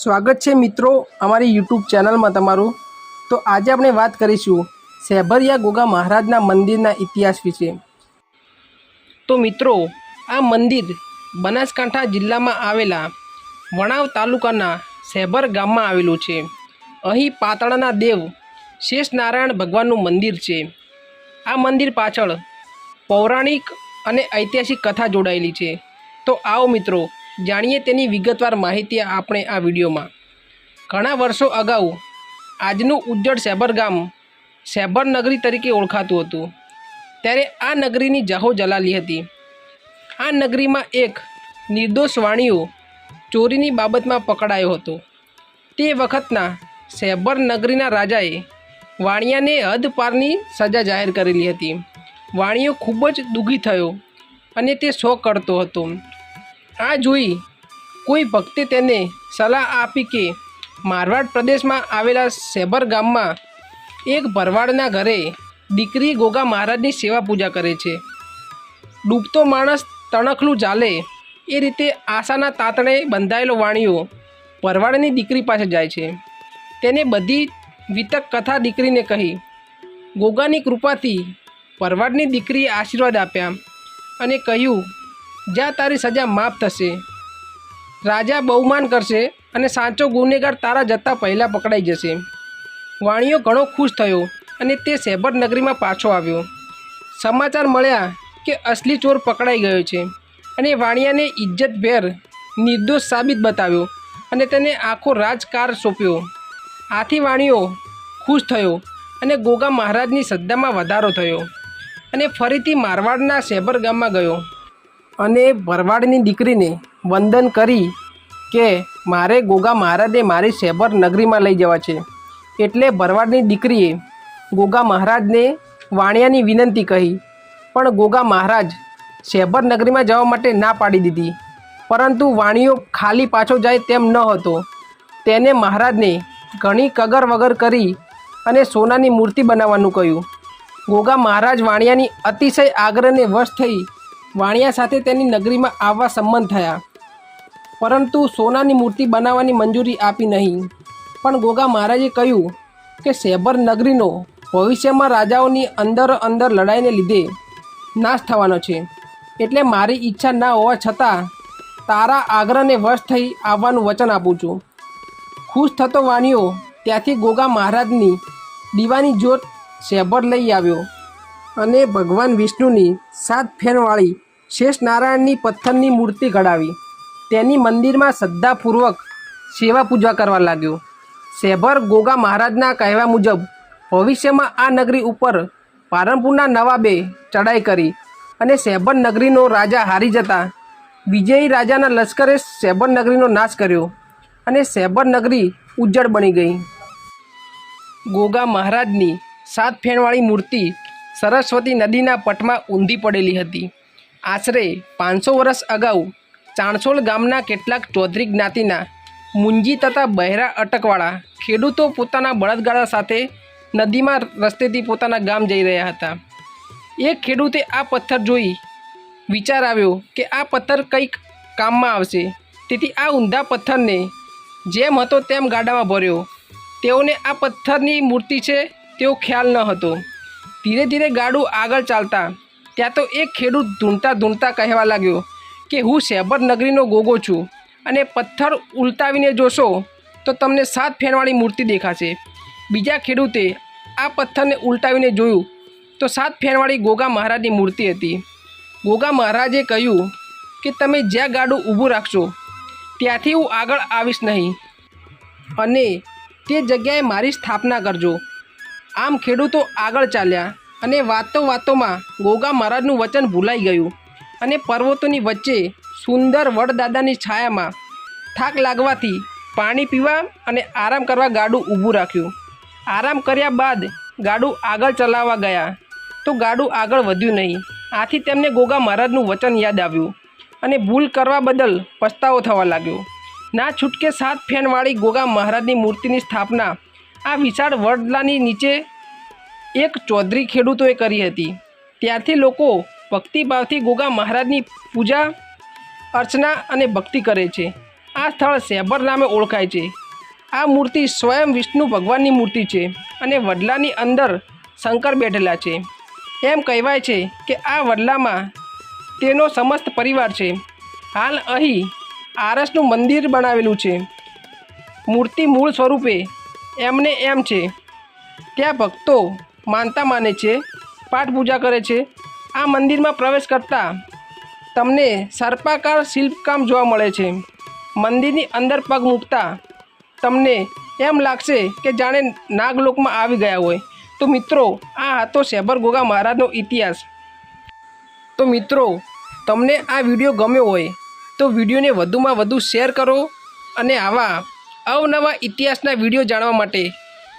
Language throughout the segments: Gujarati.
સ્વાગત છે મિત્રો અમારી યુટ્યુબ ચેનલમાં તમારું. તો આજે આપણે વાત કરીશું સેભરિયા ગોગા મહારાજના મંદિરના ઇતિહાસ વિશે. તો મિત્રો, આ મંદિર બનાસકાંઠા જિલ્લામાં આવેલા વણાવ તાલુકાના સેભર ગામમાં આવેલું છે. અહીં પાતળાના દેવ શેષ નારાયણ ભગવાનનું મંદિર છે. આ મંદિર પાછળ પૌરાણિક અને ઐતિહાસિક કથા જોડાયેલી છે. તો આવો મિત્રો જાણીએ તેની વિગતવાર માહિતી આપણે આ વિડીયોમાં. ઘણા વર્ષો અગાઉ આજનું ઉજ્જડ સેબર ગામ સેબર નગરી તરીકે ઓળખાતું હતું. ત્યારે આ નગરીની જાહો જલાલી હતી. આ નગરીમાં એક નિર્દોષ વાણીઓ ચોરીની બાબતમાં પકડાયો હતો. તે વખતના સેબર નગરીના રાજાએ વાણિયાને હદ પારની સજા જાહેર કરેલી હતી. વાણિયો ખૂબ જ દુઃખી થયો અને તે શોક કરતો હતો. આ જોઈ કોઈ ભક્તે તેને સલાહ આપી કે મારવાડ પ્રદેશમાં આવેલા સેબર ગામમાં એક ભરવાડના ઘરે દીકરી ગોગા મહારાજની સેવા પૂજા કરે છે. ડૂબતો માણસ તણખલું ચાલે એ રીતે આશાના તાતણે બંધાયેલો વાણીઓ ભરવાડની દીકરી પાસે જાય છે. તેને બધી વિતક કથા દીકરીને કહી ગોગાની કૃપાથી ભરવાડની દીકરીએ આશીર્વાદ આપ્યા અને કહ્યું જ્યાં તારી સજા માફ થશે. રાજા બહુમાન કરશે અને સાચો ગુનેગાર તારા જતાં પહેલાં પકડાઈ જશે. વાણીઓ ઘણો ખુશ થયો અને તે સેબર નગરીમાં પાછો આવ્યો. સમાચાર મળ્યા કે અસલી ચોર પકડાઈ ગયો છે અને વાણિયાને ઇજ્જતભેર નિર્દોષ સાબિત બતાવ્યો અને તેને આખો રાજકાર સોંપ્યો. આથી વાણીઓ ખુશ થયો અને ગોગા મહારાજની શ્રદ્ધામાં વધારો થયો અને ફરીથી મારવાડના શેબર ગામમાં ગયો. અને ભરવાડની દીકરીને વંદન કરી કે મારે ગોગા મહારાજે મારી શેબર નગરીમાં લઈ જવા છે. એટલે ભરવાડની દીકરીએ ગોગા મહારાજને વાણિયાની વિનંતી કહી, પણ ગોગા મહારાજ શેબર નગરીમાં જવા માટે ના પાડી દીધી. પરંતુ વાણિયો ખાલી પાછો જાય તેમ ન હતો. તેને મહારાજને ઘણી કગર વગર કરી અને સોનાની મૂર્તિ બનાવવાનું કહ્યું. ગોગા મહારાજ વાણિયાની અતિશય આગ્રહને વશ થઈ વાણિયા સાથે તેની નગરીમાં આવવા સંમત થયા. પરંતુ સોનાની મૂર્તિ બનાવવાની મંજૂરી આપી નહીં. પણ ગોગા મહારાજે કહ્યું કે સેબર નગરીનો ભવિષ્યમાં રાજાઓની અંદર અંદર લડાઈને લીધે નાશ થવાનો છે. એટલે મારી ઈચ્છા ના હોવા છતાં તારા આગ્રહને વશ થઈ આવવાનું વચન આપું છું. ખુશ થતો વાણિયો ત્યાંથી ગોગા મહારાજની દીવાની જ્યોત સેબર લઈ આવ્યો. અને ભગવાન વિષ્ણુની સાત ફેરવાળી શેષ નારાયણની પથ્થરની મૂર્તિ ઘડાવી તેની મંદિરમાં શ્રદ્ધાપૂર્વક સેવા પૂજા કરવા લાગ્યો. સેભર ગોગા મહારાજના કહેવા મુજબ, ભવિષ્યમાં આ નગરી ઉપર પાલનપુરના નવાબે ચડાઈ કરી અને સેબર નગરીનો રાજા હારી જતા વિજયી રાજાના લશ્કરે સેબર નગરીનો નાશ કર્યો અને સેબર નગરી ઉજ્જડ બની ગઈ. ગોગા મહારાજની સાત ફેણવાળી મૂર્તિ સરસ્વતી નદીના પટમાં ઊંધી પડેલી હતી. આશરે પાંચસો વર્ષ અગાઉ ચાણસોલ ગામના કેટલાક ચૌધરી જ્ઞાતિના મુંજી તથા બહેરા અટકવાળા ખેડૂતો પોતાના બળદગાડા સાથે નદીમાં રસ્તેથી પોતાના ગામ જઈ રહ્યા હતા. એક ખેડૂતે આ પથ્થર જોઈ વિચાર આવ્યો કે આ પથ્થર કંઈક કામમાં આવશે. તેથી આ ઊંધા પથ્થરને જેમ હતો તેમ ગાડામાં ભર્યો. તેઓને આ પથ્થરની મૂર્તિ છે તેવો ખ્યાલ ન હતો. ધીરે ધીરે ગાડું આગળ ચાલતા, ત્યાં તો એક ખેડૂત ધૂંઢતા ધૂંઢતા કહેવા લાગ્યો કે, હું શેબર નગરીનો ગોગો છું અને પથ્થર ઉલટાવીને જોશો તો તમને સાત ફેણવાળી મૂર્તિ દેખાશે. બીજા ખેડૂતે આ પથ્થરને ઉલટાવીને જોયું તો સાત ફેણવાળી ગોગા મહારાજની મૂર્તિ હતી. ગોગા મહારાજે કહ્યું કે, તમે જ્યાં ગાડું ઊભું રાખશો, ત્યાંથી હું આગળ આવીશ નહીં. અને તે જગ્યાએ મારી સ્થાપના કરજો. આમ ખેડૂતો આગળ ચાલ્યા અને વાતો વાતોમાં ગોગા મહારાજનું વચન ભૂલાઈ ગયું અને પર્વતોની વચ્ચે સુંદર વડદાદાની છાયામાં થાક લાગવાથી પાણી પીવા અને આરામ કરવા ગાડું ઊભું રાખ્યું. આરામ કર્યા બાદ ગાડું આગળ ચલાવવા ગયા તો ગાડું આગળ વધ્યું નહીં. આથી તેમને ગોગા મહારાજનું વચન યાદ આવ્યું અને ભૂલ કરવા બદલ પસ્તાવો થવા લાગ્યો. ના છૂટકે સાત ફેનવાળી ગોગા મહારાજની મૂર્તિની સ્થાપના આ વિશાળ વડલાની નીચે એક ચૌધરી ખેડૂતોએ કરી હતી. ત્યારથી લોકો ભક્તિભાવથી ગોગા મહારાજની પૂજા, અર્ચના અને ભક્તિ કરે છે. આ સ્થળ સેબર નામે ઓળખાય છે. આ મૂર્તિ સ્વયં વિષ્ણુ ભગવાનની મૂર્તિ છે અને વડલાની અંદર શંકર બેઠેલા છે. એમ કહેવાય છે કે આ વડલામાં તેનો સમસ્ત પરિવાર છે. હાલ અહીં આરસનું મંદિર બનાવેલું છે. મૂર્તિ મૂળ સ્વરૂપે એમને એમ છે, ત્યાં ભક્તો માનતા માને છે, પાઠ પૂજા કરે છે. આ મંદિરમાં પ્રવેશ કરતાં તમને સર્પાકાર શિલ્પકામ જોવા મળે છે. મંદિરની અંદર પગ મૂકતા તમને એમ લાગશે કે જાણે નાગલોકમાં આવી ગયા હોય. તો મિત્રો, આ હતો શેબર ગોગા મહારાજનો ઇતિહાસ. તો મિત્રો, તમને આ વીડિયો ગમ્યો હોય તો વિડીયોને વધુમાં વધુ શેર કરો અને આવા અવનવા ઇતિહાસના વીડિયો જાણવા માટે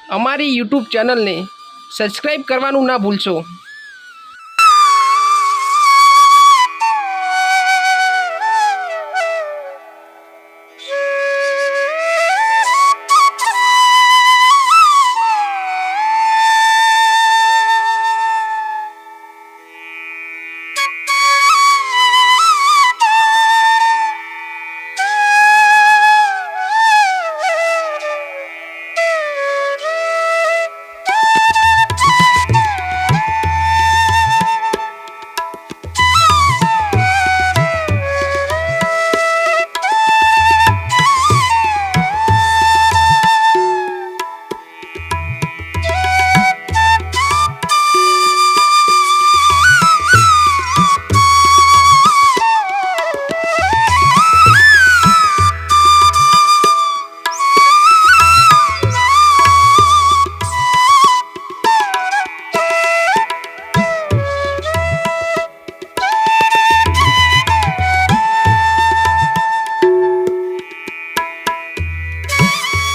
અમારી યુટ્યુબ ચેનલને સબસ્ક્રાઈબ કરવાનું ના ભૂલશો.